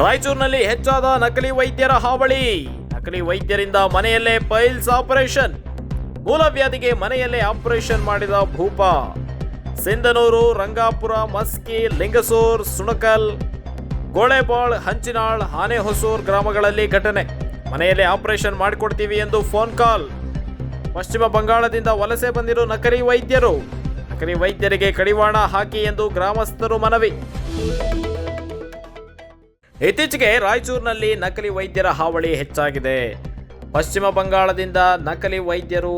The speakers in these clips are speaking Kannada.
ರಾಯಚೂರಿನಲ್ಲಿ ಹೆಚ್ಚಾದ ನಕಲಿ ವೈದ್ಯರ ಹಾವಳಿ. ನಕಲಿ ವೈದ್ಯರಿಂದ ಮನೆಯಲ್ಲೇ ಪೈಲ್ಸ್ ಆಪರೇಷನ್. ಮೂಲವ್ಯಾಧಿಗೆ ಮನೆಯಲ್ಲೇ ಆಪರೇಷನ್ ಮಾಡಿದ ಭೂಪ. ಸಿಂಧನೂರು, ರಂಗಾಪುರ, ಮಸ್ಕಿ, ಲಿಂಗಸೂರ್, ಸುಣಕಲ್, ಗೋಳೆಬಾಳ್, ಹಂಚಿನಾಳ್, ಆನೆಹೊಸೂರ್ ಗ್ರಾಮಗಳಲ್ಲಿ ಘಟನೆ. ಮನೆಯಲ್ಲೇ ಆಪರೇಷನ್ ಮಾಡಿಕೊಡ್ತೀವಿ ಎಂದು ಫೋನ್ ಕಾಲ್. ಪಶ್ಚಿಮ ಬಂಗಾಳದಿಂದ ವಲಸೆ ಬಂದಿರೋ ನಕಲಿ ವೈದ್ಯರು. ನಕಲಿ ವೈದ್ಯರಿಗೆ ಕಡಿವಾಣ ಹಾಕಿ ಎಂದು ಗ್ರಾಮಸ್ಥರು ಮನವಿ. ಇತ್ತೀಚೆಗೆ ರಾಯಚೂರಿನಲ್ಲಿ ನಕಲಿ ವೈದ್ಯರ ಹಾವಳಿ ಹೆಚ್ಚಾಗಿದೆ. ಪಶ್ಚಿಮ ಬಂಗಾಳದಿಂದ ನಕಲಿ ವೈದ್ಯರು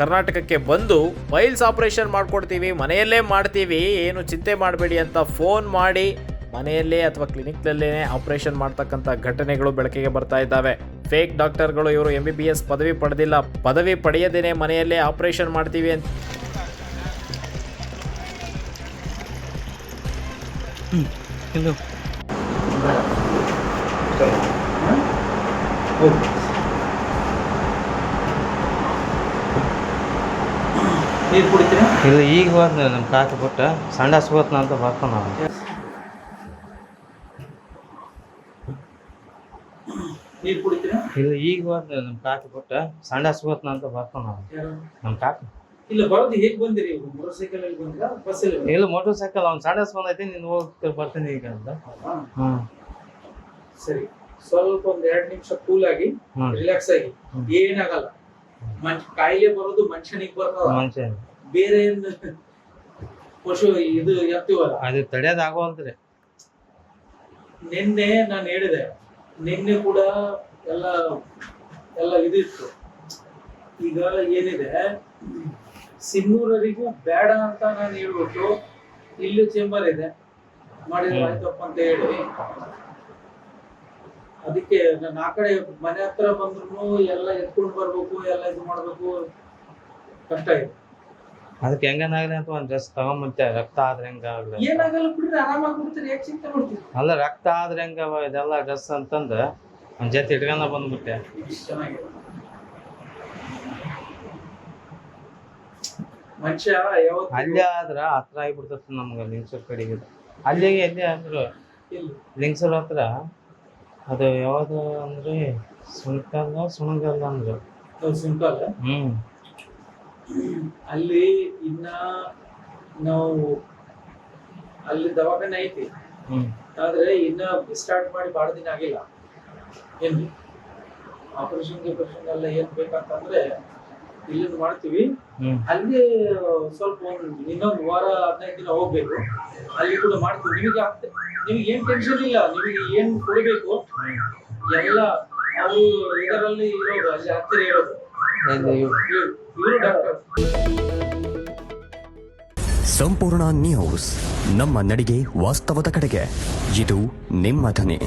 ಕರ್ನಾಟಕಕ್ಕೆ ಬಂದು ಫೈಲ್ಸ್ ಆಪರೇಷನ್ ಮಾಡಿಕೊಡ್ತೀವಿ, ಮನೆಯಲ್ಲೇ ಮಾಡ್ತೀವಿ, ಏನು ಚಿಂತೆ ಮಾಡಬೇಡಿ ಅಂತ ಫೋನ್ ಮಾಡಿ ಮನೆಯಲ್ಲೇ ಅಥವಾ ಕ್ಲಿನಿಕ್ನಲ್ಲೇ ಆಪರೇಷನ್ ಮಾಡ್ತಕ್ಕಂಥ ಘಟನೆಗಳು ಬೆಳಕಿಗೆ ಬರ್ತಾ ಇದ್ದಾವೆ. ಫೇಕ್ ಡಾಕ್ಟರ್ಗಳು ಇವರು ಎಂ ಬಿ ಬಿ ಎಸ್ ಪದವಿ ಪಡೆದಿಲ್ಲ, ಪದವಿ ಪಡೆಯದೇನೆ ಮನೆಯಲ್ಲೇ ಆಪರೇಷನ್ ಮಾಡ್ತೀವಿ ಅಂತ. ಇದು ನೀರು ಕುಡಿತೀರಾ? ಇದು ಈಗ ಬಂದ ನಮ್ಮ ಕಾಕ ಬಿಟ್ಟ ಸಂಡ ಹೋತ್ನ ಅಂತ ಬರ್ತಾನ. ನೀರು ಕುಡಿತೀರಾ? ಇದು ಈಗ ಬಂದ ನಮ್ಮ ಕಾಕ ಬಿಟ್ಟ ಸಂಡ ಹೋತ್ನ ಅಂತ ಬರ್ತಾನ ನಮ್ಮ ಕಾಕ. ಇಲ್ಲ ಬರೋದು ಹೇಗೆ ಬಂದಿರಿ ಮೋಟರ್ ಸೈಕಲ್ ಅಲ್ಲಿ ಬಂದಿರಾ? ಬಸ್ ಇಲ್ಲ ಮೋಟರ್ ಸೈಕಲ್ ಅವ್ನು ಸಂಡಾಸ್ ಬಂದೈತಿ ನೀನು ಹೋಗ್ತಾ ಬರ್ತೀನಿ ಈಗ ಅಂತ. ಹಾ, ಸರಿ. ಸ್ವಲ್ಪ ಒಂದ್ ಎರಡ್ ನಿಮಿಷ ಕೂಲ್ ಆಗಿ ರಿಲ್ಯಾಕ್ಸ್ ಆಗಿ. ಏನಾಗಲ್ಲ. ಮನ್ ಕಾಯಿಲೆ ಬರೋದು ಮನುಷ್ಯನಿಗೆ ಬರ್ತದ ಮನುಷ್ಯ ಬೇರೆ ಏನ್ ಪಶು ಇದು ಎತ್ತಿವಲ್ಲ. ಅದು ತಡೆಯೋದು ಆಗೋಲ್ದ್ರಿ ನಿನ್ನೆ ನಾನು ಹೇಳಿದೆ ನಿನ್ನೆ ಕೂಡ ಎಲ್ಲ ಎಲ್ಲ ಇದಿತ್ತು. ಈಗ ಏನಿದೆ ಸಿನ್ನೂರರಿಗೂ ಬೇಡ ಅಂತ ನಾನು ಹೇಳ್ಬಿಟ್ಟು ಇಲ್ಲಿ ಚೇಂಬರ್ ಇದೆ. ಮಾಡಿದ್ರೆ ಆಯ್ತಪ್ಪ ಅಂತ ಹೇಳಿ. ಅದಕ್ಕೆ ನಾನು ಆ ಕಡೆ ಮನೆ ಹತ್ರ ಬಂದ್ರು ಎಲ್ಲ ಎತ್ಕೊಂಡು ಬರ್ಬೇಕು ಎಲ್ಲ ಇದು ಮಾಡ್ಬೇಕು. ಕಷ್ಟ ಇದೆ. ಅದಕ್ಕೆ ಹೆಂಗನಾಗಲಿ ಅಂತ ಒಂದು ಡ್ರೆಸ್ ತಗೊಂಬಂತೆ ರಕ್ತ ಆದ್ರೆ ಹೆಂಗ ಆಗ್ಲಿ ಏನಾಗಲ್ಲ ಬಿಡ್ರಿ ಆರಾಮಾಗಿ ಬಿಡ್ತೀರಿ ಯಾಕೆ ಚಿಂತೆ ಮಾಡ್ತೀರಿ? ಅಲ್ಲ ರಕ್ತ ಆದ್ರೆ ಹೆಂಗ ಇದೆಲ್ಲ ಡ್ರೆಸ್ ಅಂತಂದು ಒಂದ್ ಜೊತೆ ಇಟ್ಕೊಂಡ ಬಂದ್ಬಿಟ್ಟೆ. ಚೆನ್ನಾಗಿದೆ. ಮನುಷ್ಯ ಯಾವತ್ತು ಅಲ್ಲೇ ಆದ್ರ ಹತ್ರ ಆಗಿಬಿಡ್ತೈತಿ ನಮ್ಗೆ ಲಿಂಗ್ಸೂರ್ ಕಡೆಗೆ. ಅಲ್ಲಿಗೆ ಎಲ್ಲಿ ಅಂದ್ರು ಲಿಂಗ್ಸೂರ್ ಹತ್ರ. ಅದು ಯಾವುದು ಅಂದ್ರೆ ಸುಣ್ಕಲ್ಲ ಸುಣಗಲ್ಲ ಅಂದ್ರೆ. ಅದು ಸಿಂಪಲ್ ಹ್ಮ್. ಅಲ್ಲಿ ಇನ್ನ ನಾವು ಅಲ್ಲಿ ದವಾಖಾನೆ ಐತಿ. ಆದ್ರೆ ಇನ್ನ ಸ್ಟಾರ್ಟ್ ಮಾಡಿ ಬಹಳ ದಿನ ಆಗಿಲ್ಲ. ಏನ್ರಿ? ಆಪರೇಷನ್ ಗಿಪರೇಷನ್ ಎಲ್ಲ ಏನ್ ಬೇಕಂತಂದ್ರೆ ಇಲ್ಲಿಂದ ಮಾಡ್ತೀವಿ. ಅಲ್ಲಿ ಸ್ವಲ್ಪ ಇನ್ನೊಂದು ವಾರ ಹದಿನೈದು ದಿನ ಹೋಗ್ಬೇಕು. ಅಲ್ಲಿ ಕೂಡ ಮಾಡ್ತೀವಿ. ನಿಮಗೆ ನಿಮಗೆ ಏನ್ ಟೆನ್ಷನ್ ಇಲ್ಲ. ನಿಮಗೆ ಏನ್ ಕೊಡಬೇಕು? ಎಲ್ಲ ಅವರು ಇದರಲ್ಲಿ ಇರೋದು ಅಲ್ಲಿ ಹತ್ತಿರ ಇರೋದು. ಇವರು. ಡಾಕ್ಟರ್ ಸಂಪೂರ್ಣ ನ್ಯೂಸ್ ನಮ್ಮ ನಡಿಗೆ ವಾಸ್ತವದ ಕಡೆಗೆ. ಇದು ನಿಮ್ಮ ಧ್ವನಿ.